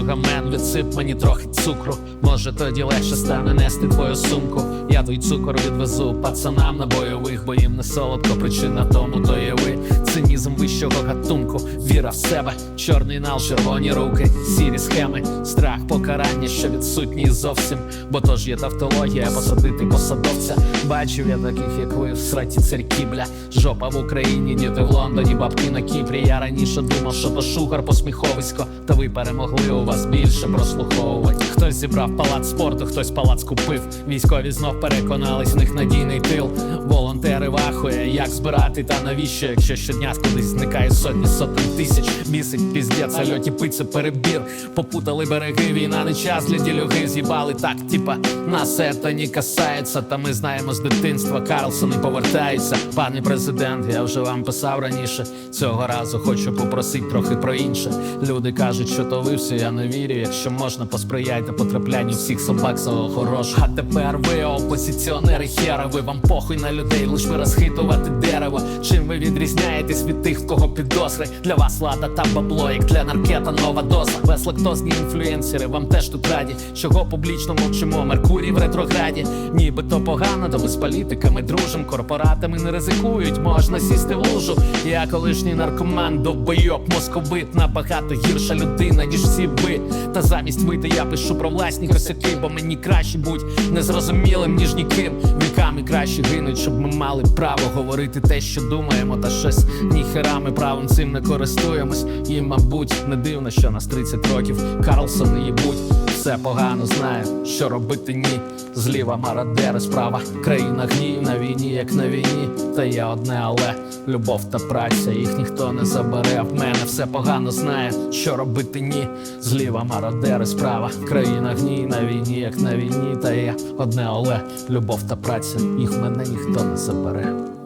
мен, відсип мені трохи цукру. Може тоді легше стане нести твою сумку. Я той цукор відвезу пацанам на бойових, бо їм не солодко, причина тому то є ви. Цинізм вищого гатунку, віра в себе, чорний нал, червоні руки, сірі схеми, страх покарання, що відсутній зовсім. Бо то ж є тавтологія, посадити посадовця. Бачив я таких, як ви в сраті церкві, бля. Жопа в Україні, діти в Лондоні, бабки на Кіпрі. Я раніше думав, що то шугар посміховисько. Та ви перемогли у вас більше прослуховувати. Хтось зібрав палац спорту, хтось палац купив. Військові знов переконались, в них надійний тил. Волонтери вахує, як збирати та навіщо, якщо щодня кудись зникає сотні сотень тисяч. Бісить піздець, а льоті перебір. Попутали береги, війна не час для ділюги з'їбали так, типа нас це не касається. Та ми знаємо з дитинства, Карлсони повертаються. Пане президент, я вже вам писав раніше. Цього разу хочу попросити трохи про інше. Люди кажуть, що то ви все, я не вірю. Якщо можна, посприяйте потраплянню всіх собак свого хорошого. А тепер ви опозиціонери ви вам похуй на людей, лиш ви розхитувати дерево. Чим ви відрізняєтесь від тих, в кого підозри? Для вас лада та бабло, як для наркета нова доза. Безлактозні інфлюенсери, вам теж тут раді. Чого публічно мовчимо? Меркурій в ретрограді. Нібито погано, то ми з політиками дружим. Корпоратами не ризикують, можна сісти в лужу. Я колишній наркоман, довбойоб, московит набагато гірша людина, ніж всі ви. Та замість вийти я пишу про власні косяки, бо мені краще будь незрозумілим, ніж ніким. Віками краще гинуть, щоб ми мали право говорити те, що думаємо, та щось ніхера ми правом цим не користуємось. І, мабуть, не дивно, що нас 30 років Карлсон їбуть. Все погано знає, що робити ні. Зліва мародери, справа країна гній на війні, як на війні. Та є одне, але любов та праця, їх ніхто не забере. В мене все погано знає, що робити ні. Зліва мародери, справа країна гній на війні, як на війні. Та є одне, але любов та праця, їх мене ніхто не забере.